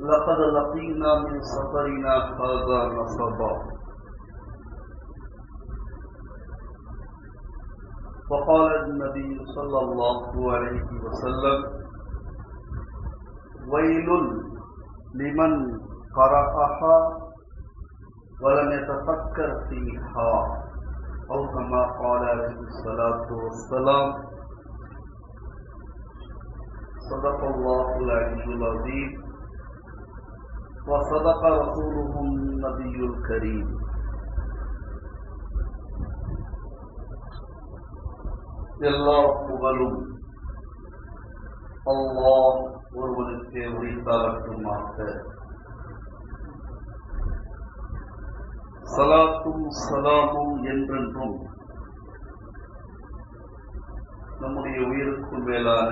لقد لقينا من سفرنا هذا نصبا. وقال النبي صلى الله عليه وسلم ويل لمن قرأها ولم يتفكر فيها. أو كما قال عليه الصلاة والسلام صدق الله العلي العظيم. وصدق رسوله النبي الكريم எல்லா புகழும் அல்லாஹ் ஒருவனுக்கு உரித்தாகட்டுமாக சலாத்தும் சலாமும் என்றென்றும் நம்முடைய உயிருக்கும் மேலான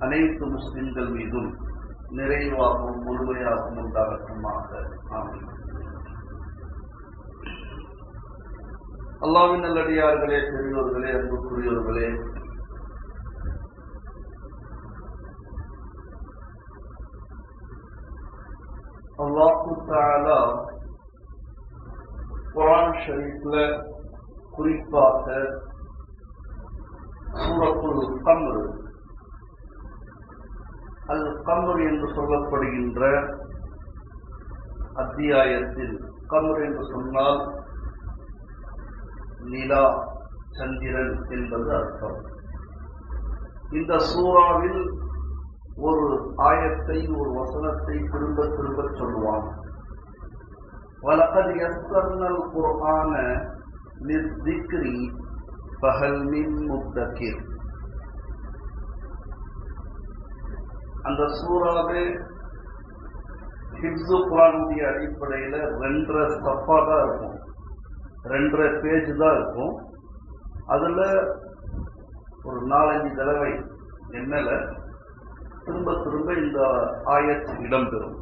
அனைத்து முஸ்லிம்கள் மீதும் நிறைவாகவும் முழுமையாகவும் உண்டாகட்டுமாக. ஆமீன். அல்லாவின் நல்லடியார்களே பெரியோர்களே அன்புக்குரியவர்களே அல்லாஹு தாலா குரான் ஷரீஃப்ல குறிப்பாக சூரத்துல் கம்ரு அல் கமர் என்று சொல்லப்படுகின்ற அத்தியாயத்தில் கமர் என்று சொன்னால் நிலா சந்திரன் என்பது அர்த்தம். இந்த சூறாவில் ஒரு ஆயத்தை ஒரு வசனத்தை திரும்ப திரும்ப சொல்லுவான். வலகது எஸ்தர்னல் குர்ஆன லிஸ்திக்ரி பகல் மின் முத்தகிர். அந்த சூறாவே ஹிப்ஸு குரானுடைய அடிப்படையில் ரெண்டரை ஸ்டப்பாக தான் இருக்கும். ரெண்டரை பேஜ் தான் இருக்கும். அதில் ஒரு நாலஞ்சு தடவை என்னல திரும்ப திரும்ப இந்த ஆயத் இடம்பெறும்.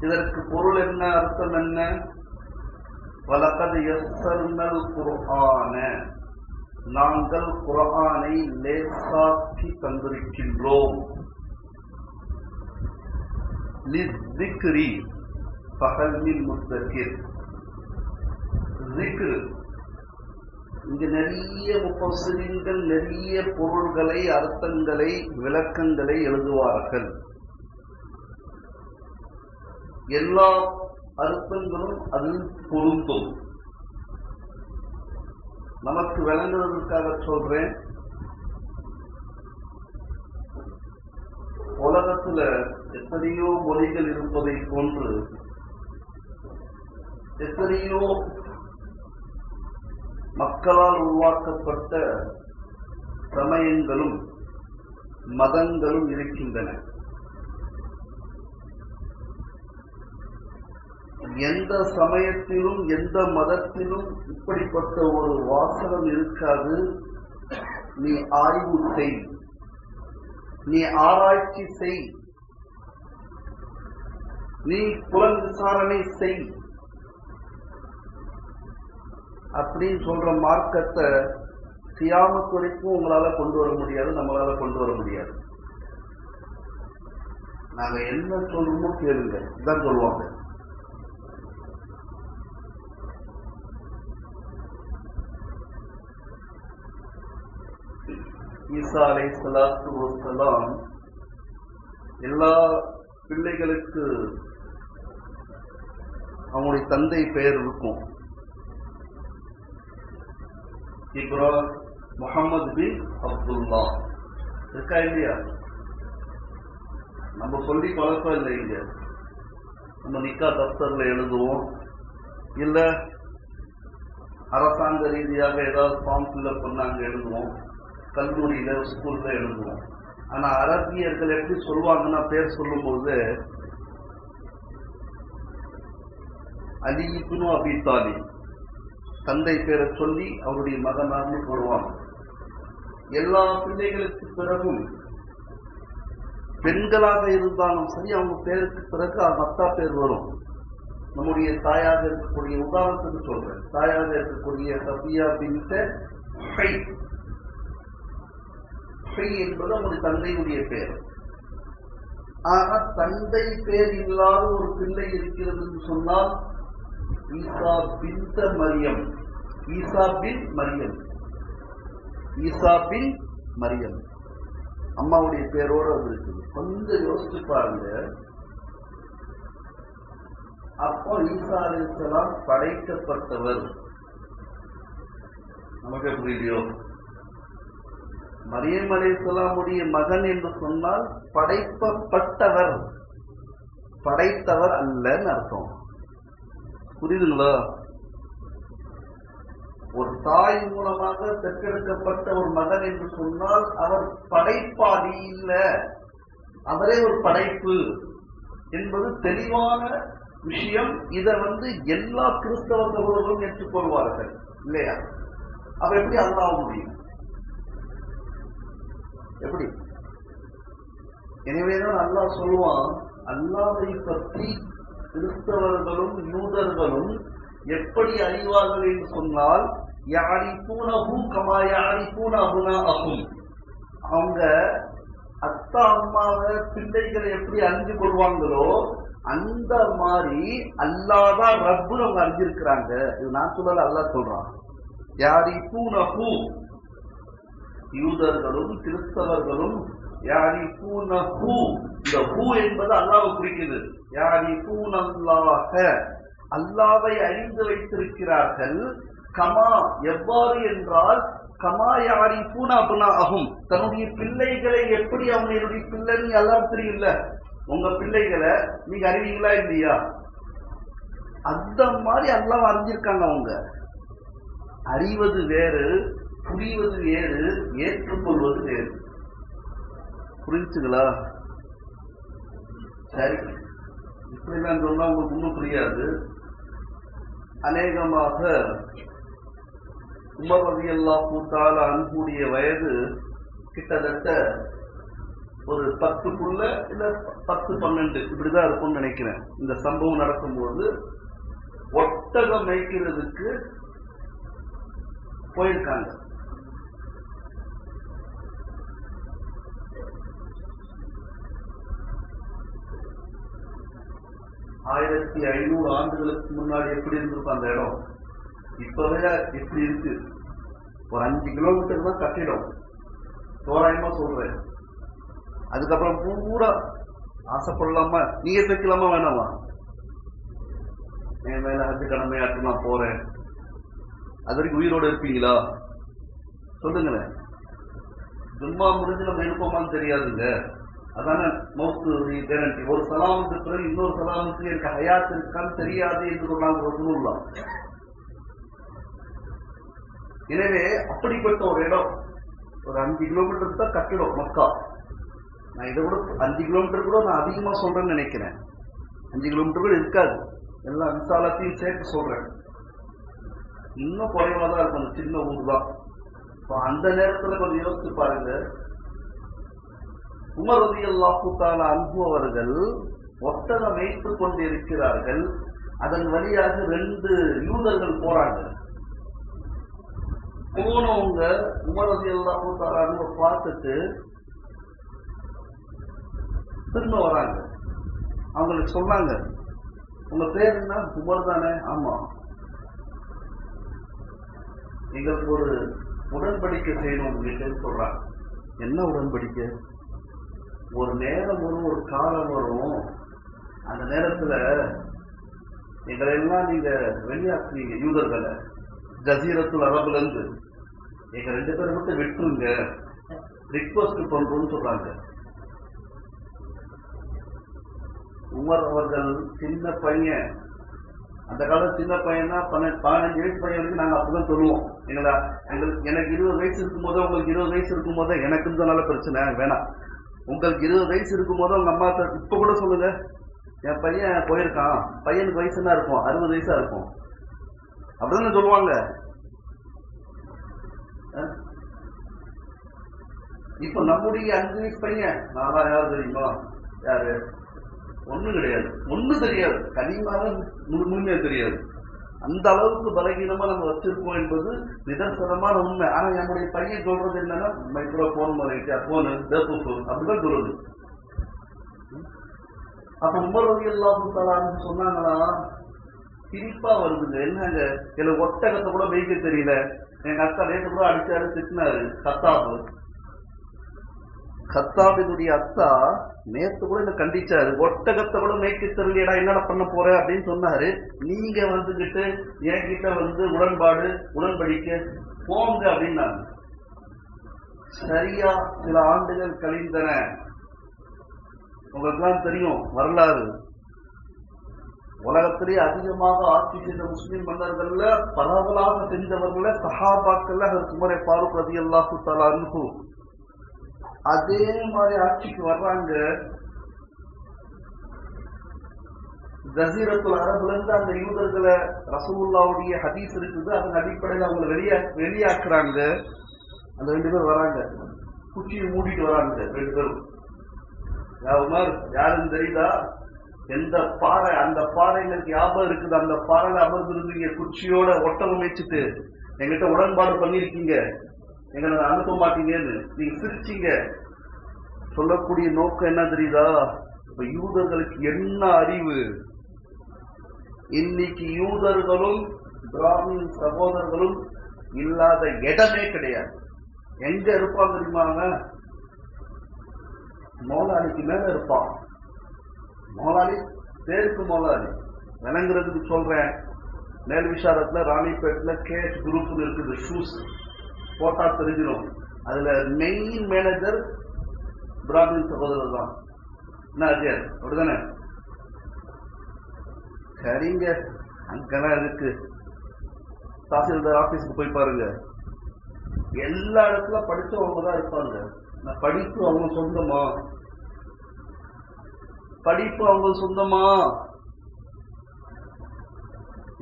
இதற்கு பொருள் என்ன? அர்த்தம் என்ன? வலக்கது குரு குர்ஆன நாங்கள் குரானை லேசாக்கி தந்திருக்கின்றோம். லிஸ்திக்ரி பகல்மில் முத்தகிர். ஜிக்ரு இங்கு நிறைய முப்பசிரியர்கள் நிறைய பொருள்களை அர்த்தங்களை விளக்கங்களை எழுதுவார்கள். எல்லா அர்த்தங்களும் அதில் பொருந்தும். நமக்கு விளங்குவதற்காக சொல்றேன். உலகத்துல எத்தனையோ மொழிகள் இருப்பதை போன்று எத்தனையோ மக்களால் உருவாக்கப்பட்ட சமயங்களும் மதங்களும் இருக்கின்றன. எந்த சமயத்திலும் எந்த மதத்திலும் இப்படிப்பட்ட ஒரு வாசகம் இருக்காது. நீ ஆய்வு செய். நீ ஆராய்ச்சி செய். நீ புலன் விசாரணை செய். அப்படின்னு சொல்ற மார்க்கத்தை சியாமத்து வரைக்கும் உங்களால கொண்டு வர முடியாது நம்மளால கொண்டு வர முடியாது. நாங்க என்ன சொல்றோமோ கேளுங்க. இதான் சொல்லுவாங்க. ஈசா அலை சலாத்து வசலாம் எல்லா பிள்ளைகளுக்கு அவங்களுடைய தந்தை பெயர் இருக்கும். இப்ரா முகமது பின் அப்துல்லா. இருக்கா இல்லையா? நம்ம சொல்லி பழக்கம் இல்லை இங்க. நம்ம நிக்கா தப்தர்ல எழுதுவோம். இல்ல அரசாங்க ரீதியாக ஏதாவது ஃபார்ம் ஃபில்அப் பண்ணாங்க எழுதுவோம். கல்லூரியில ஸ்கூல்ல எழுதுவோம். ஆனா அரபியர்கள் எப்படி சொல்லுவாங்கன்னா பேர் சொல்லும்போது அலி அபி தாலி தந்தை பேரை சொல்லி அவருடைய மகனார்னு போடுவாங்க. எல்லா பிள்ளைகளுக்கு பிறகும் பெண்களாக இருந்தாலும் சரி அவங்க பேருக்கு பிறகு மத்தா அத்தா பேர் வரும். நம்முடைய தாயாக இருக்கக்கூடிய உதாரணத்துக்கு சொல்றேன். தாயாக இருக்கக்கூடிய சபியா பின்ட்ட ஃபை என்பது அவங்களுடைய தந்தையுடைய பேர். ஆனா தந்தை பேர் இல்லாத ஒரு பிள்ளை இருக்கிறது என்று சொன்னால் ஈசா பின்த மரியம். ஈசா பின் மரியம். ஈசா பின் மரியம். அம்மாவுடைய பேரோட அது இருக்குது. கொஞ்சம் யோசிச்சு பாருங்க. அப்போ ஈசா அலிசலாம் படைக்கப்பட்டவர். நமக்கு புரியலையோ மரியம் அலிசலாமுடைய மகன் என்று சொன்னால் படைப்பப்பட்டவர். படைத்தவர் அல்லன்னு அர்த்தம். புரியுதுங்களா? ஒரு தாய் மூலமாக பெற்றெடுக்கப்பட்ட ஒரு மகன் என்று சொன்னால் அவர் படைப்பாளி இல்ல. அவரே ஒரு படைப்பு என்பது தெளிவான விஷயம். இதை வந்து எல்லா கிறிஸ்தவ சகோதரர்களும் ஏற்றுக்கொள்வார்கள் இல்லையா? அவர் எப்படி அல்லாஹ் முடியும்? எப்படி? எனவேதான் அல்லாஹ் சொல்லுவான் அல்லாவை பற்றி கிறிஸ்தவர்களும் யூதர்களும் எப்படி அறிவார்கள் என்று சொன்னால் யாரி பூனகு கமா யாரி பூனகுனா அகும் அவங்க அத்தா அம்மாவை பிள்ளைகளை எப்படி அறிஞ்சு கொள்வாங்களோ அந்த மாதிரி அல்லாதான் ரப்பு அவங்க அறிஞ்சிருக்கிறாங்க. இது நான் சொல்லல அல்லா சொல்றான். யாரி பூனகு யூதர்களும் கிறிஸ்தவர்களும் யாரி பூனஹூ இந்த ஹூ என்பது அல்லாவை குறிக்குது. யாரி பூனல்லாக அல்லாவை அறிந்து வைத்திருக்கிறார்கள். கமா எவ்வாறு என்றால் கமா யாரி பூனா புனா ஆகும் தன்னுடைய பிள்ளைகளை எப்படி அவங்க என்னுடைய பிள்ளைன்னு எல்லாம் தெரியல உங்க பிள்ளைகளை நீங்க அறிவீங்களா இல்லையா? அந்த மாதிரி அல்லாவை அறிஞ்சிருக்காங்க அவங்க. அறிவது வேறு புரிவது வேறு ஏற்றுக்கொள்வது வேறு. புரிஞ்சுங்களா? சரி. இப்படி நான் சொன்னா உங்களுக்கு ஒன்றும் புரியாது. அநேகமாக உமர் அல்லா கூட்டால அன்புடைய வயது கிட்டத்தட்ட ஒரு பத்துக்குள்ள இல்ல பத்து பன்னெண்டு இப்படிதான் இருக்கும்னு நினைக்கிறேன். இந்த சம்பவம் நடக்கும்போது ஒட்டகம் மேய்க்கிறதுக்கு போயிருக்காங்க. ஆயிரத்தி ஐநூறு ஆண்டுகளுக்கு முன்னாடி எப்படி இருந்திருக்கும் அந்த இடம்? இப்பவே எப்படி இருக்கு. ஒரு அஞ்சு கிலோமீட்டர் தான் கட்டிடம். தோராயமா சொல்றேன். அதுக்கப்புறம் பூரா ஆசைப்படலாமா? நீங்க தைக்கலாமா வேணாமா? என் மேல ஹஜ் கடமையாட்டு நான் போறேன். அது வரைக்கும் உயிரோட இருப்பீங்களா? சொல்லுங்களேன். ஜும்மா முடிஞ்சு நம்ம இருப்போமான்னு தெரியாதுங்க. அதான? மௌத்து கேரண்டி ஒரு சலாமுக்கு பிறகு இன்னொரு சலாமுக்கு எனக்கு ஹயாத் இருக்கான்னு தெரியாது என்று சொன்னாங்க ரசூல்லா எனவே அப்படிப்பட்ட ஒரு இடம் ஒரு அஞ்சு கிலோமீட்டர் தான் கட்டிடம் மக்கா. நான் இதை கூட அஞ்சு கிலோமீட்டர் கூட நான் அதிகமா சொல்றேன்னு நினைக்கிறேன். அஞ்சு கிலோமீட்டர் கூட இருக்காது. எல்லா விசாலத்தையும் சேர்த்து சொல்றேன். இன்னும் குறைவா தான் இருக்கும் அந்த சின்ன ஊர் தான் இப்போ அந்த நேரத்துல கொஞ்சம் யோசிச்சு பாருங்க. உமரதி ரதி அன்பு அவர்கள் ஒட்டகம் வைத்துக் கொண்டிருக்கிறார்கள். அதன் வழியாக ரெண்டு யூதர்கள் போறாங்க. போனவங்க உமரதி ரதி அல்லாஹூத்தால அன்பை பார்த்துட்டு திரும்ப வராங்க. அவங்களுக்கு சொன்னாங்க உங்க பேர் என்ன? உமர் தானே. ஆமா. எங்களுக்கு ஒரு உடன்படிக்கை செய்யணும் உங்ககிட்ட சொல்றாங்க. என்ன உடன்படிக்கை? ஒரு நேரம் வரும் ஒரு காலம் வரும். அந்த நேரத்துல எங்களை எல்லாம் நீங்க வெளியாக்குவீங்க யூதர்களை. ஜசீரத்துல் அரபுல இருந்து எங்க ரெண்டு பேரும் மட்டும் விட்டுருங்க. ரிக்வஸ்ட் பண்றோம்னு சொல்றாங்க. உமர் அவர்கள் சின்ன பையன். அந்த காலம் சின்ன பையனா பன்னெண்டு பதினஞ்சு வயசு பையன் வரைக்கும் நாங்க அப்பதான் சொல்லுவோம். எங்களா எங்களுக்கு எனக்கு இருபது வயசு இருக்கும் போதோ உங்களுக்கு இருபது வயசு இருக்கும் போதே எனக்கு இருந்தனால பிரச்சனை வேணாம். உங்களுக்கு இருபது வயசு இருக்கும் போது உங்க அம்மா இப்ப கூட சொல்லுங்க. என் பையன் போயிருக்கான். பையனுக்கு வயசு என்ன இருக்கும்? அறுபது வயசா இருக்கும். அப்படிதானே சொல்லுவாங்க. இப்ப நம்முடைய அஞ்சு வயசு பையன். நானா யார் தெரியுமா? யாரு? ஒண்ணும் கிடையாது. ஒண்ணும் தெரியாது. கனிமாவே முழு முழுமையா தெரியாது. அந்த அளவுக்கு பலகீனமா நம்ம வச்சிருக்கோம் என்பது நிதர்சனமான உண்மை. ஆனா என்னுடைய பையன் சொல்றது என்னன்னா மைக்ரோ போன் மாதிரி போனு டேப்பு அப்படிதான் சொல்றது அப்ப உமர் ரவி எல்லாம் சொன்னாங்களா சிரிப்பா வருதுங்க. என்னங்க? இதுல ஒட்டகத்தை கூட மேய்க்க தெரியல. எங்க அக்கா நேற்று கூட அடிச்சாரு திட்டினாரு கத்தாபு. கத்தாபினுடைய அத்தா நேத்து கூட என்ன கண்டிச்சாரு? ஒட்டகத்தை கூட மேய்க்கு தெரியலடா என்னடா பண்ண போற? அப்படின்னு சொன்னாரு. நீங்க வந்துகிட்டு என்கிட்ட வந்து உடன்பாடு உடன்படிக்க போங்க அப்படின்னாங்க சரியா சில ஆண்டுகள் கழிந்தன. உங்களுக்குலாம் தெரியும் வரலாறு. உலகத்திலே அதிகமாக ஆட்சி செய்த முஸ்லிம் மன்னர்கள்ல பரவலாக செஞ்சவர்கள சஹாபாக்கள்ல அதற்கு முறை ஃபாரூக் ரதி அல்லாஹு தலா அதே மாதிரி ஆட்சிக்கு வர்றாங்க. ஜசீரத்துல் அரபுல இருந்து அந்த யூதர்களை ரசூல்லாவுடைய ஹதீஸ் இருக்குது. அதன் அடிப்படையில் அவங்களை வெளியா வெளியாக்குறாங்க. அந்த ரெண்டு பேர் வராங்க. குச்சியை மூடிட்டு வராங்க ரெண்டு பேரும். உமர் யாருன்னு தெரியுதா? எந்த பாறை அந்த பாறை ஞாபகம் இருக்குது? அந்த பாறையில அமர்ந்திருந்தீங்க. குச்சியோட ஒட்டம் அமைச்சிட்டு எங்கிட்ட உடன்பாடு பண்ணிருக்கீங்க எங்களை அனுப்ப மாட்டீங்கன்னு நீங்க சிரிச்சீங்க. சொல்லக்கூடிய நோக்கம் என்ன தெரியுதா? இப்ப யூதர்களுக்கு என்ன அறிவு? இன்னைக்கு யூதர்களும் பிராமின் சகோதரர்களும் இல்லாத இடமே கிடையாது. எங்க இருப்பான் தெரியுமாங்க மோலாளிக்கு மேல இருப்பான். மோலாளி பேருக்கு மோலாளி விளங்குறதுக்கு சொல்றேன். மேல் விசாரத்துல ராணிப்பேட்டில் கேஎஸ் குரூப்னு இருக்குது ஷூஸ். போட்டா தெரிஞ்சிடும் அதுல மெயின் மேனேஜர் பிராமின் சகோதரர் தான். என்ன அஜயர் அப்படிதானே சரிங்க. அங்கெல்லாம் இருக்கு. தாசில்தார் ஆபீஸ்க்கு போய் பாருங்க. எல்லா இடத்துல படிச்சவங்க தான் இருப்பாங்க. நான் படிப்பு அவங்க சொந்தமா? படிப்பு அவங்க சொந்தமா?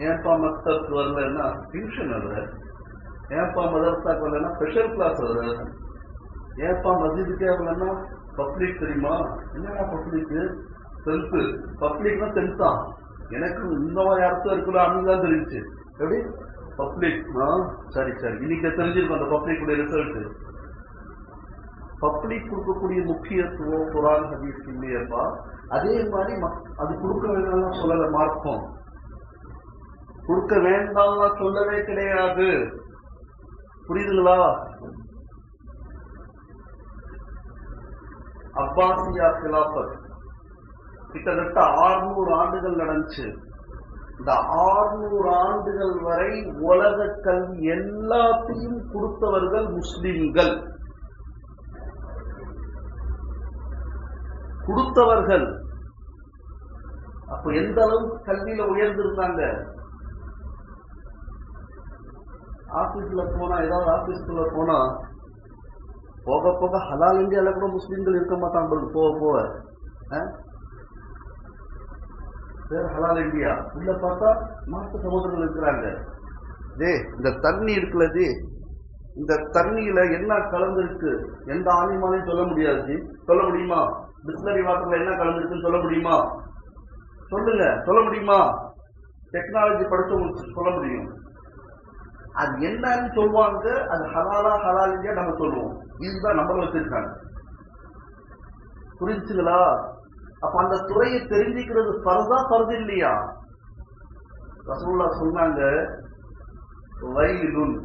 ஏன்பா மக்தத்துக்கு வரலன்னா டியூஷன் வர ஏன்ப்பா மதரசாக்கு வரலன்னா ஸ்பெஷல் கிளாஸ் வர ஏப்பா மஸ்ஜிதுக்கே வரலன்னா பப்ளிக் தெரியுமா? என்னடா பப்ளிக் டென்த்து பப்ளிக்னா டென்த்தா எனக்கு இந்த மாதிரி அர்த்தம் இருக்குல்ல அப்படின்னு தான் தெரிஞ்சுச்சு. எப்படி? பப்ளிக் சரி சரி. இன்னைக்கு தெரிஞ்சிருக்கும் அந்த பப்ளிக் உடைய ரிசல்ட் பப்ளிக் கொடுக்கக்கூடிய முக்கியத்துவம் குரான் ஹதீஸ் இல்லையப்பா அதே மாதிரி அது கொடுக்க வேண்டாம் சொல்லல மார்க்கம். கொடுக்க வேண்டாம் சொல்லவே கிடையாது. புரியுதுங்களா? அப்பாசியா கிலாபத் கிட்டத்தட்ட ஆறுநூறு ஆண்டுகள் நடந்துச்சு. இந்த ஆறுநூறு ஆண்டுகள் வரை உலக கல்வி எல்லாத்தையும் கொடுத்தவர்கள் முஸ்லிம்கள். கொடுத்தவர்கள். அப்ப எந்த அளவுக்கு கல்வியில உயர்ந்திருந்தாங்க? ஆபீஸ்ல போனா ஏதாவது ஆபீஸ்க்குள்ள போனா போக போக ஹலால் இந்தியால கூட முஸ்லீம்கள் இருக்க மாட்டாங்க போக போக. பேர் ஹலால் இந்தியா. உள்ள பார்த்தா மாற்று சகோதரர்கள் இருக்கிறாங்க. டே இந்த தண்ணி இருக்குல்ல ஜி இந்த தண்ணியில என்ன கலந்துருக்கு எந்த ஆணிமாலையும் சொல்ல முடியாது ஜி சொல்ல முடியுமா? பிஸ்லரி வாட்டர்ல என்ன கலந்துருக்குன்னு சொல்ல முடியுமா? சொல்லுங்க சொல்ல முடியுமா? டெக்னாலஜி படிச்சவங்களுக்கு சொல்ல முடியும். அது என்னன்னு சொல்லுவாங்க அது ஹலாலா ஹலால் நம்ம சொல்லுவோம். இதுதான் நம்மள வச்சிருக்காங்க. புரிஞ்சுங்களா? அப்ப அந்த துறையை தெரிஞ்சுக்கிறது பரதா பருது இல்லையா? ரசூல்லா சொன்னாங்க வயலுன்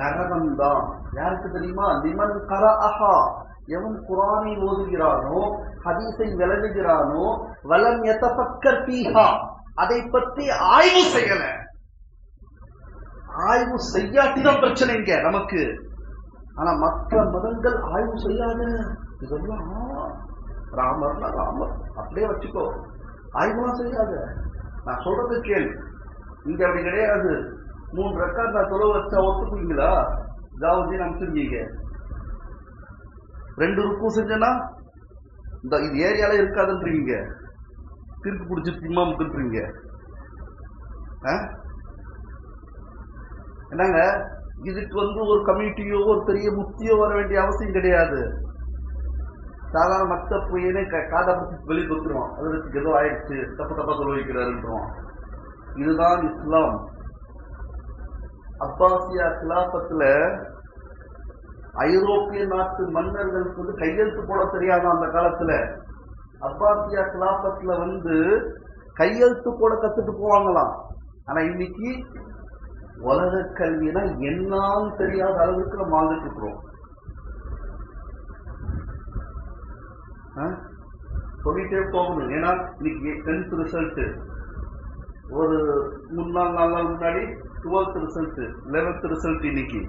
நரகம் தான் யாருக்கு தெரியுமா? நிமன் கர அஹா எவன் குரானை ஓதுகிறானோ ஹதீஸை விளங்குகிறானோ வலம் எத்தப்பக்கர் பீஹா அதை பற்றி ஆய்வு செய்யலை. ஆய்வு செய்யாட்டிதான் பிரச்சனைங்க நமக்கு. ஆனா மற்ற மதங்கள் ஆய்வு செய்யாத இதெல்லாம் ராமர்னா ராமர். அப்படியே வச்சுக்கோ. ஆய்வுலாம் செய்யாத. நான் சொல்றது கேள்வி இங்க அப்படி கிடையாது. மூணு ரெக்கார்ட் நான் தொலை வச்சா ஒத்துக்குவீங்களா ஜாவதி அனுப்பிச்சிருக்கீங்க. ரெண்டு ருக்கும் செஞ்சனா இந்த இது ஏரியால இருக்காதுன்றீங்க. திருக்கு பிடிச்சி இமாமுக்குன்றீங்க என்னங்க? இதுக்கு வந்து ஒரு கமிட்டியோ ஒரு பெரிய முக்தியோ வர வேண்டிய அவசியம் கிடையாது. சாதாரண மத்த பையனே காதை பிடிச்சி வெளியே கொடுத்துருவான் அதுக்கு ஏதோ ஆயிடுச்சு தப்பு தப்பா சொல்ல வைக்கிறாருன்றோம் இதுதான் இஸ்லாம். அப்பாசியா கிலாபத்துல ஐரோப்பிய நாட்டு மன்னர்களுக்கு வந்து கையெழுத்து போட தெரியாது அந்த காலத்துல அப்பாசியா கிலாபத்துல வந்து கையெழுத்து போட கத்துட்டு போவாங்களாம். ஆனா இன்னைக்கு உலக கல்வினா என்னாலும் தெரியாத அளவுக்கு நம்ம வாழ்ந்துட்டு இருக்கிறோம். சொல்லிட்டே போகணும். ஏன்னா இன்னைக்கு டென்த் ரிசல்ட் ஒரு மூணு நாள் நாலு நாள் முன்னாடி டுவெல்த் ரிசல்ட் லெவன்த் ரிசல்ட் இன்னைக்கு.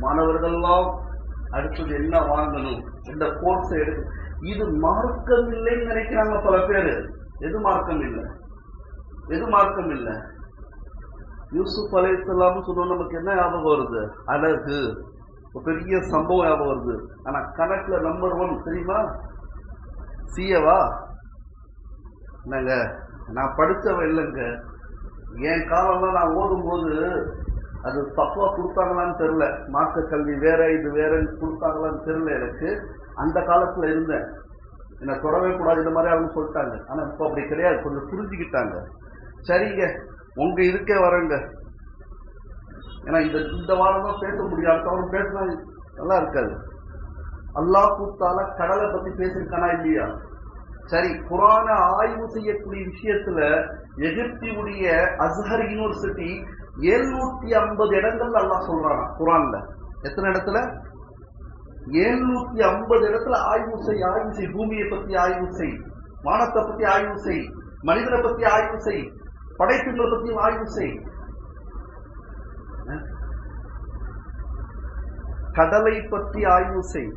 மாணவர்கள்லாம் அடுத்தது என்ன வாங்கணும்? இந்த கோர்ஸ் எடுக்க? இது மார்க்கம் இல்லைன்னு நினைக்கிறாங்க பல பேர். எது மார்க்கம் இல்லை? எது மார்க்கம் இல்லை? யூசுப் அலை இஸ்லாம் சொன்னோம் நமக்கு என்ன ஞாபகம் வருது? அழகு. ஒரு பெரிய சம்பவம் ஞாபகம் வருது. ஆனா கணக்குல நம்பர் ஒன் தெரியுமா? சியவா என்னங்க? நான் படித்தவன் இல்லைங்க. என் காலம்லாம் நான் ஓதும்போது அது தப்பா கொடுத்தாங்களான்னு தெரில மார்க்க கல்வி வேற இது வேறன்னு கொடுத்தாங்களான்னு தெரில எனக்கு. அந்த காலத்துல இருந்தேன். என்னை தொடவே கூடாது இந்த மாதிரி அவங்க சொல்லிட்டாங்க. ஆனா இப்போ அப்படி கிடையாது. கொஞ்சம் புரிஞ்சுக்கிட்டாங்க. சரிங்க. உங்க இருக்கே வரேங்க. ஏன்னா இந்த இந்த வாரம் தான் பேச முடியும். அடுத்த வாரம் பேசினா நல்லா இருக்காது. அல்லாஹ் கூத்தால கடலை பத்தி பேசிருக்கானா இல்லையா? சரி குரான ஆய்வு செய்யக்கூடிய விஷயத்துல எகிப்தியுடைய அஸ்ஹர் யூனிவர்சிட்டி எழுநூத்தி ஐம்பது இடங்கள்ல அல்லாஹ் சொல்றானா குரான்ல. எத்தனை இடத்துல? எழுநூத்தி ஐம்பது இடத்துல ஆய்வு செய் ஆய்வு செய். பூமியை பத்தி ஆய்வு செய். வானத்தை பத்தி ஆய்வு செய். மனிதனை பத்தி ஆய்வு செய். படைப்புகளை பத்தி ஆய்வு செய். கடலை பற்றி ஆய்வு செய்.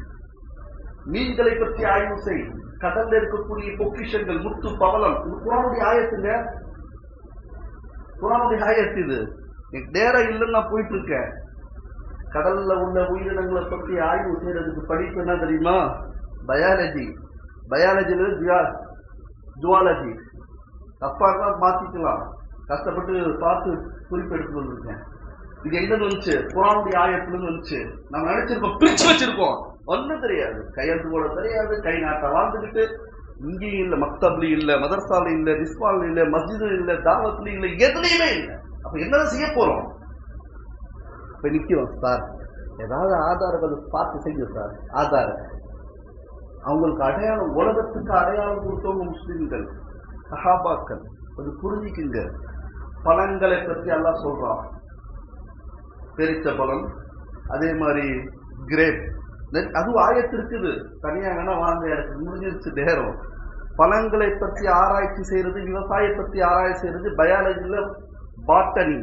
மீன்களை பற்றி ஆய்வு செய். கடல்ல இருக்கக்கூடிய பொக்கிஷங்கள் முத்து பவளம் இது குரானுடைய ஆயத்துங்க குரானுடைய ஆயத்து இது. நேரம் இல்லைன்னு நான் போயிட்டு இருக்கேன் கடல்ல உள்ள உயிரினங்களை பற்றி ஆய்வு செய்யறதுக்கு படிப்பு என்ன தெரியுமா? பயாலஜி பயாலஜில ஜுவாலஜி. தப்பா இருந்தா மாத்திக்கலாம். கஷ்டப்பட்டு பார்த்து குறிப்பெடுத்து வந்திருக்கேன் இது எங்க வந்துச்சு? குரானுடைய ஆயத்துல வந்துச்சு. நம்ம நினைச்சிருக்கோம் பிரிச்சு வச்சிருக்கோம். ஒண்ணும் தெரியாது. கையெழுத்து போட தெரியாது. கை நாட்டை வாழ்ந்துக்கிட்டு இங்கேயும் இல்ல மக்தப்லி இல்ல மதர்சால இல்ல ரிஸ்வால் இல்ல மஸ்ஜிது இல்ல தாவத்லி இல்ல எதுலயுமே இல்ல. அப்ப என்னதான் செய்ய போறோம்? இப்ப நிக்கிறோம் சார். ஏதாவது ஆதாரங்கள் பார்த்து செய்யுங்க சார். ஆதாரம். அவங்களுக்கு அடையாளம் உலகத்துக்கு அடையாளம் கொடுத்தவங்க முஸ்லீம்கள். சஹாபாக்கள் கொஞ்சம் புரிஞ்சுக்குங்க. பழங்களை பற்றி எல்லாம் சொல்றான். பெரிச்ச பழம் அதே மாதிரி கிரேப். அதுவும் ஆயத்து இருக்குது. தனியா வேணா வாங்க எனக்கு முடிஞ்சிருச்சு நேரம். பழங்களை பற்றி ஆராய்ச்சி செய்யறது விவசாய பற்றி ஆராய்ச்சி செய்யறது பயாலஜில பாட்டனி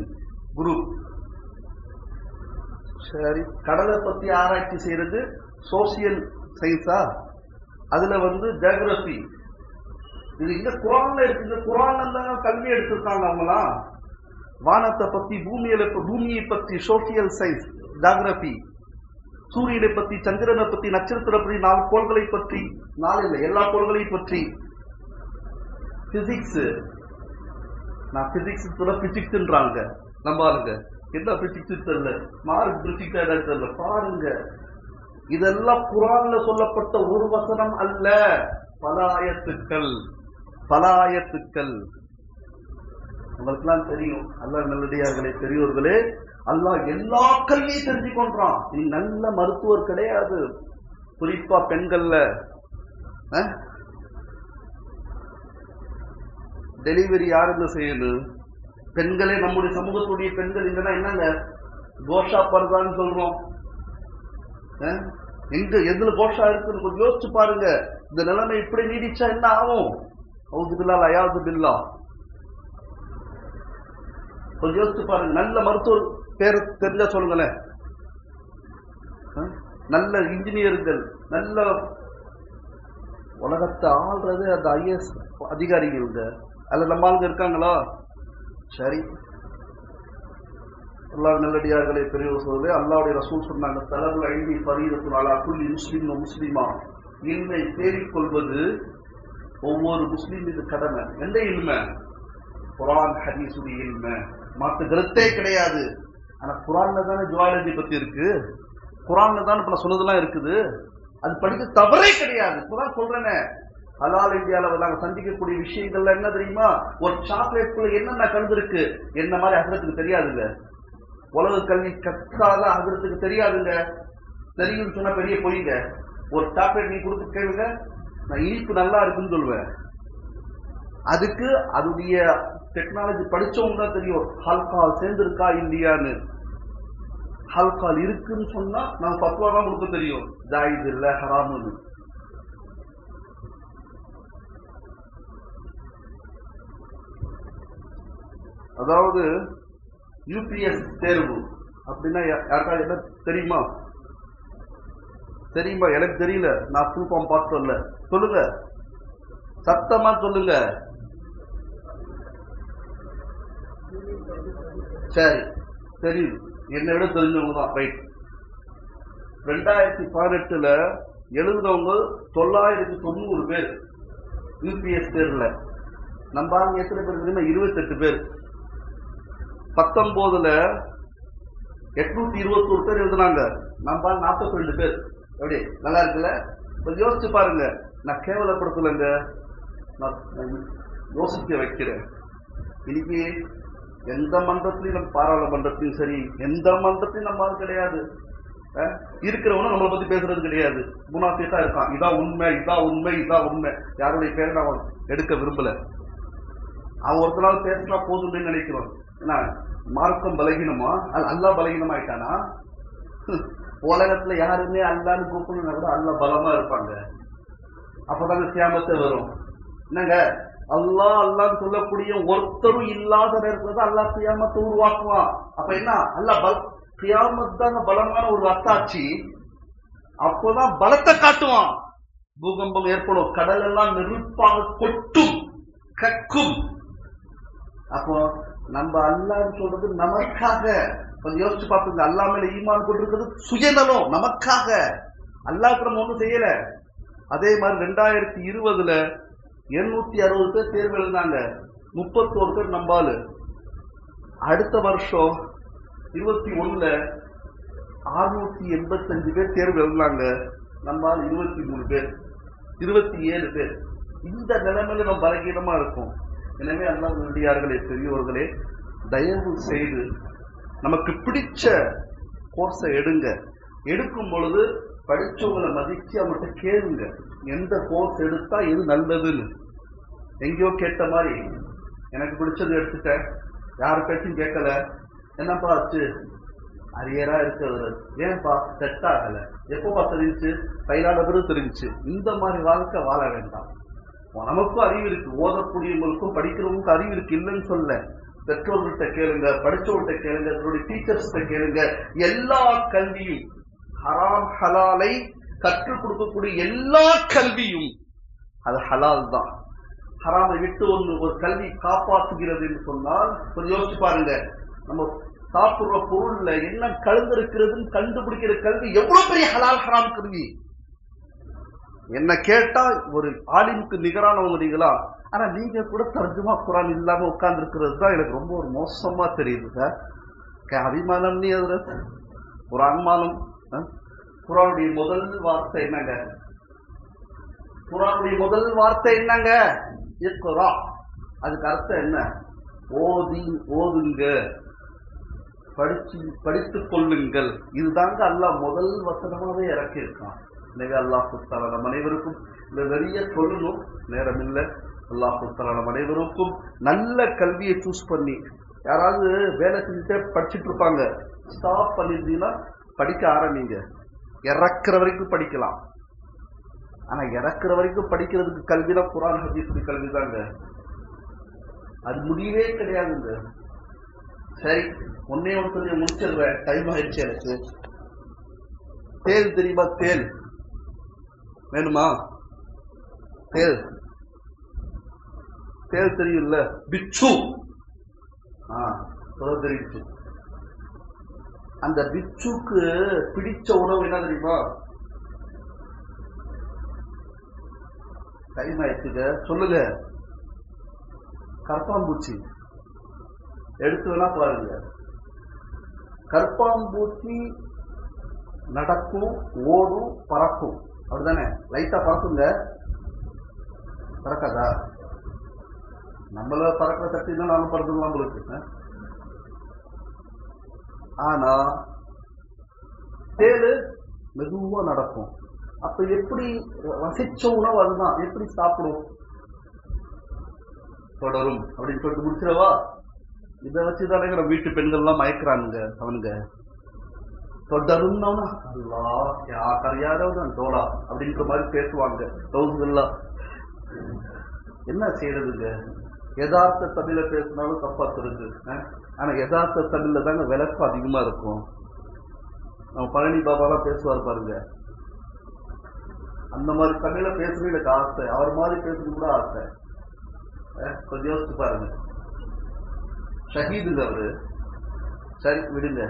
குரூப் சரி கடலை பற்றி ஆராய்ச்சி செய்யறது சோசியல் சயின்ஸா அதுல வந்து ஜியோகிரபி இது இந்த குரான்ல இருக்கு. இந்த குரான் தான் கல்வி எடுத்திருக்காங்க அவங்களாம் வானத்தை பத்தி பூமியில பூமியை பத்தி சோசியல் சயின்ஸ் ஜாகிரபி சூரியனை பத்தி சந்திரனை பத்தி நட்சத்திரத்தை பற்றி நாலு கோள்களை பற்றி நாலு இல்லை எல்லா கோள்களையும் பற்றி. பிசிக்ஸ் நான் பிசிக்ஸ் தூரம் பிசிக்ஸ்ன்றாங்க நம்ம என்ன பிசிக்ஸ் தெரியல. மார்க் பிசிக்ஸ் தெரியல. பாருங்க. இதெல்லாம் குரான்ல சொல்லப்பட்ட ஒரு வசனம் அல்ல. பல ஆயத்துக்கள். பல ஆயத்துக்கள் உங்களுக்கெல்லாம் தெரியும். அல்லாஹ் நல்லடியார்களே பெரியோர்களே அல்லாஹ் எல்லா கல்வியும் தெரிஞ்சு கொண்டான் நீ நல்ல மருத்துவர் கிடையாது. குறிப்பா பெண்கள்ல. டெலிவரி யாருங்க செய்யணும் பெண்களே நம்முடைய சமூகத்துடைய பெண்கள் இல்லைன்னா என்னங்க? கோஷா படுதான்னு சொல்றோம். எங்க எதுல கோஷா இருக்குன்னு கொஞ்சம் யோசிச்சு பாருங்க. இந்த நிலைமை இப்படி நீடிச்சா என்ன ஆகும்? அவுது பில்லா அயாது பில்லா கொஞ்சம் பாருங்க. நல்ல மருத்துவர் பேர் தெரிஞ்சா சொல்லுங்களேன். நல்ல இன்ஜினியர்கள் நல்ல உலகத்தை ஆள்றது அந்த ஐஎஸ் அதிகாரிகள் அதில் நம்ம ஆளுங்க இருக்காங்களா? சரி. அல்லாஹ் நல்லடியார்களை பெரிய சொல்வது அல்லாவுடைய ரசூல் சொன்னாங்க தலவு ஐந்தி பரீரத்துன் அக்குள்ளி முஸ்லீம் முஸ்லீமா. முஸ்லிமா தேடிக்கொள்வது ஒவ்வொரு முஸ்லீம் இது கடமை. எந்த இல்மை? குரான் ஹதீசுடைய இல்மை. மற்ற கருத்தே கிடையாது. ஆனா குரான்ல தானே ஜுவாலஜி பத்தி இருக்கு. குரான்ல தானே இப்ப சொன்னதெல்லாம் இருக்குது. அது படிக்க தவறே கிடையாது. குரான் சொல்றேனே. ஹலால் இந்தியாவில் நாங்கள் சந்திக்கக்கூடிய விஷயங்கள்ல என்ன தெரியுமா? ஒரு சாக்லேட்குள்ள என்னென்ன கலந்துருக்கு என்ன மாதிரி அகரத்துக்கு தெரியாதுங்க. உலக கல்வி கற்காத அகரத்துக்கு தெரியாதுங்க. தெரியும்னு சொன்னா பெரிய பொய்ங்க. ஒரு சாக்லேட் நீ கொடுத்து கேளுங்க. நான் இனிப்பு நல்லா இருக்குன்னு சொல்லுவேன் அதுக்கு அதுடைய டெக்னாலஜி படிச்சவங்க தான் தெரியும். ஹல்கால் சேர்ந்திருக்கா இல்லையான்னு. ஹல்கால் இருக்குன்னு சொன்னா நான் பத்துவா தான் கொடுக்க தெரியும். ஜாயிது இல்ல ஹராமுன்னு அதாவது யூபிஎஸ் தேர்வு அப்படின்னா யா- யாருக்காவது என்ன தெரியுமா? தெரியுமா எனக்கு தெரியல. நான் ஃபுல் ஃபார்ம் பார்த்து வரல சொல்லுங்க. சத்தமா சொல்லுங்க. சரி. தெரியும் என்னை விட தெரிஞ்சவங்க தான். ரைட் ரெண்டாயிரத்தி பதினெட்டுல எழுதுனவங்க தொள்ளாயிரத்தி தொண்ணூறு பேர். யூபிஎஸ் தேர்வுல. நம்ம ஆளுங்க எத்தனை பேர் தெரியுமா? இருபத்தெட்டு பேர். பத்தொன்பதுல எட்நூத்தி இருபத்தோரு பேர் எழுதுனாங்க. நம்ம நாற்பத்தி ரெண்டு பேர். எப்படி? நல்லா இருக்குல்ல? கொஞ்சம் யோசிச்சு பாருங்க. நான் கேவலப்படுத்தலைங்க. நான் நான் யோசிக்க வைக்கிறேன். இன்னைக்கு எந்த மன்றத்திலையும் நம்ம பாராளுமன்றத்திலையும் சரி எந்த மன்றத்திலையும் நம்ம கிடையாது. இருக்கிறவனும் நம்மளை பத்தி பேசுறது கிடையாது. முனாஃபிக்கா இருக்கான். இதான் உண்மை இதான் உண்மை இதான் உண்மை. யாருடைய பேரை நான் எடுக்க விரும்பல. அவன் ஒருத்த நாள் பேசினா போதும்னு நினைக்கிறோம். ஏன்னா மார்க்கம் பலகீனமா? அல்ல அல்லா பலகீனமாயிட்டானா? உலகத்துல யாருமே அல்லான்னு கூப்பிடணும் கூட அல்ல பலமா இருப்பாங்க. அப்பதாங்க சியாமத்தை வரும். என்னங்க? அல்லாஹ் அல்லான்னு சொல்லக்கூடிய ஒருத்தரும் இல்லாத நேரத்துல தான் அல்லாஹ் சியாமத்தை உருவாக்குவான். அப்ப என்ன? அல்லாஹ் பல் சியாமத் தாங்க பலமான ஒரு அத்தாட்சி அப்போதான் பலத்தை காட்டுவான். பூகம்பம் ஏற்படும் கடல் எல்லாம் நெருப்பாக கொட்டும் கக்கும். அப்போ நம்ம அல்லான்னு சொல்றது நமக்காக. கொஞ்சம் யோசிச்சு பார்த்துங்க. அல்லா மேல ஈமான் கொண்டிருக்கிறது சுயநலம் நமக்காக. அல்லாஹ்க்கு நம்ம ஒன்றும் செய்யல. அதே மாதிரி ரெண்டாயிரத்தி இருபதுல எழுநூத்தி அறுபது பேர் தேர்வு எழுதினாங்க. முப்பத்தோரு பேர் நம்பாலு அடுத்த வருஷம் இருபத்தி ஒண்ணுல அறுநூத்தி எண்பத்தஞ்சு பேர் தேர்வு எழுதினாங்க. நம்மால் இருபத்தி மூணு பேர் இருபத்தி ஏழு பேர். இந்த நிலைமையில நம்ம பலகீனமா இருக்கும். எனவே அல்லாஹ் நடிகார்களே பெரியவர்களே தயவு செய்து நமக்கு பிடிச்ச கோர்ஸை எடுங்க. எடுக்கும் பொழுது படிச்சவங்களை மதித்து அவங்கள்ட்ட கேளுங்க. எந்த கோர்ஸ் எடுத்தா எது நல்லதுன்னு. எங்கேயோ கேட்ட மாதிரி எனக்கு பிடிச்சது எடுத்துட்டேன் யார் பேச்சும் கேட்கல. என்னப்பா ஆச்சு? அரியரா இருக்கிறது ஏன்பா? செட் ஆகல. எப்பப்பா தெரிஞ்சுச்சு? கையிலான பிறகு தெரிஞ்சுச்சு. இந்த மாதிரி வாழ்க்கை வாழ வேண்டாம். நமக்கும் அறிவு இருக்கு. ஓதக்கூடியவங்களுக்கும் படிக்கிறவங்களுக்கும் அறிவு இருக்கு. இல்லைன்னு சொல்ல. பெற்றோர்கிட்ட கேளுங்க படிச்சவர்கிட்ட கேளுங்க தன்னுடைய டீச்சர்ஸ்கிட்ட கேளுங்க. எல்லா கல்வியும் ஹராம் ஹலாலை கற்றுக் கொடுக்கக்கூடிய எல்லா கல்வியும் அது ஹலால் தான். ஹராமை விட்டு ஒன்று ஒரு கல்வி காப்பாற்றுகிறது என்று சொன்னால் கொஞ்சம் யோசிச்சு பாருங்க. நம்ம சாப்பிடுற பொருள்ல என்ன கலந்திருக்கிறதுன்னு கண்டுபிடிக்கிற கல்வி எவ்வளவு பெரிய ஹலால் ஹராம் கல்வி? என்ன கேட்டா ஒரு ஆலிமுக்கு நிகரானவங்க நீங்களா? ஆனா நீங்க கூட தர்ஜுமா குரான் இல்லாம உட்கார்ந்து இருக்கிறது தான் எனக்கு ரொம்ப ஒரு மோசமா தெரியுது சார் அபிமானம் நீ அதுல ஒரு குரானுடைய முதல் வார்த்தை என்னங்க? குரானுடைய முதல் வார்த்தை என்னங்க? இக்குரா அதுக்கு அர்த்தம் என்ன? ஓதி ஓதுங்க. படிச்சு படித்துக் கொள்ளுங்கள். இதுதாங்க அல்ல முதல் வசனமாவே இறக்கியிருக்கான். எனவே அல்லாஹ் புத்தால நம் அனைவருக்கும். இந்த வெளிய சொல்லணும் நேரம் இல்லை அல்லாஹ் புத்தால நம் அனைவருக்கும். நல்ல கல்வியை சூஸ் பண்ணி யாராவது வேலை செஞ்சுட்டே படிச்சுட்டு இருப்பாங்க. ஸ்டாப் பண்ணியிருந்தீங்கன்னா படிக்க ஆரம்பிங்க. இறக்குற வரைக்கும் படிக்கலாம். ஆனா இறக்குற வரைக்கும் படிக்கிறதுக்கு கல்வினா குரான் ஹதீஸ் கல்வி தாங்க அது முடியவே கிடையாதுங்க. சரி ஒன்னே ஒன்று முடிச்சிடுறேன் டைம் ஆயிடுச்சு எனக்கு. தேல் தெரியுமா? தேல். வேணுமா? தேல். தேல் தெரியும்ல. பிச்சு. ஆ சொல்ல தெரியுச்சு அந்த பிச்சுக்கு பிடிச்ச உணவு என்ன தெரியுமா? டைம் ஆயிடுச்சுங்க. சொல்லுங்க. கற்பாம்பூச்சி எடுத்து வேணா பாருங்க. கற்பாம்பூச்சி நடக்கும் ஓடும் பறக்கும். அப்படிதானே? லைட்டா பறக்குங்க. பறக்காதா? நம்மள பறக்கிற சக்தி தான் நானும் பறந்துடலாம் உங்களுக்கு? ஆனா தேடு மெதுவா நடக்கும். அப்ப எப்படி ரசிச்ச உணவு அதுதான். எப்படி சாப்பிடும்? தொடரும். அப்படின்னு சொல்லிட்டு முடிச்சிடவா? இதை வச்சுதானே நம்ம வீட்டு பெண்கள்லாம் மயக்கிறானுங்க அவனுங்க. தொடரும்னா அல்லா யா கரியாரவன் தோலா அப்படின்ற மாதிரி பேசுவாங்க. டவுஸ்கள்லாம் என்ன செய்யறதுங்க? யதார்த்த தமிழ பேசினாலும் தப்பா தெரிஞ்சு ஆனா யதார்த்த தமிழ்ல தாங்க விளக்கம் அதிகமா இருக்கும். நம்ம பழனி பாபாலாம் பேசுவார் பாருங்க. அந்த மாதிரி தமிழ பேசணும் எனக்கு ஆசை. அவர் மாதிரி பேசணும் கூட ஆசை. கொஞ்சம் யோசிச்சு பாருங்க. ஷஹீதுங்க அவரு. சரி விடுங்க.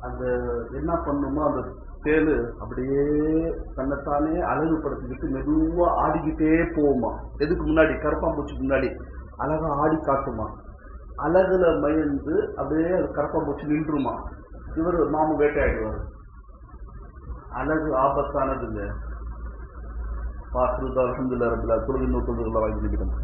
அந்த என்ன பண்ணுமோ அந்த தேலு அப்படியே தன்னைத்தானே அழகுபடுத்திக்கிட்டு மெதுவா ஆடிக்கிட்டே போகுமா எதுக்கு முன்னாடி? கருப்பாம்பூச்சிக்கு முன்னாடி. அழகா ஆடி காட்டுமா. அழகுல மயந்து அப்படியே அது கருப்பாம்பூச்சி நின்றுமா. இவர் மாமு வேட்டையாடுவார். அழகு ஆபத்தானதுங்க பாக்குறது அலமதுல்லா ரபில்லா தொழுகை நூற்று வாங்கி நிற்கிறோம்